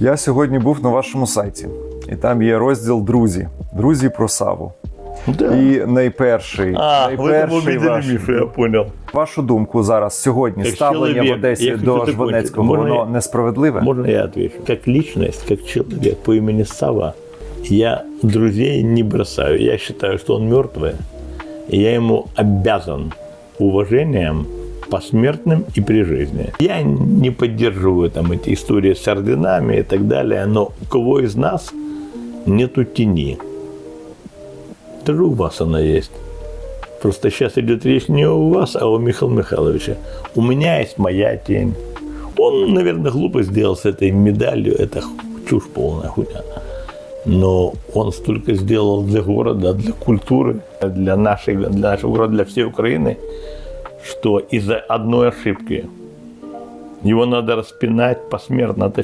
Я сьогодні був на вашому сайті, і там є розділ Друзі. Друзі про Саву. Да. І найперший, а, найперший ваш, Мишу, я понял. вашу думку зараз сьогодні Як ставлення чоловік, в Одесі до. Жванецького Можна воно я- несправедливе? Можно я отвечу? Как личность, как человек по имени Сава, я друзей не бросаю. Я считаю, что он мертвый, и я ему обязан уважением посмертным и при жизни. Я не поддерживаю там эти истории с орденами и так далее, но у кого из нас нету тени? Даже у вас она есть. Просто сейчас идет речь не у вас, а у Михаила Михайловича. У меня есть моя тень. Он, наверное, глупо сделал с этой медалью. Это чушь полная хуйня. Но он столько сделал для города, для культуры, для, нашей, для нашего города, для всей Украины, что из-за одной ошибки его надо распинать посмертно. Это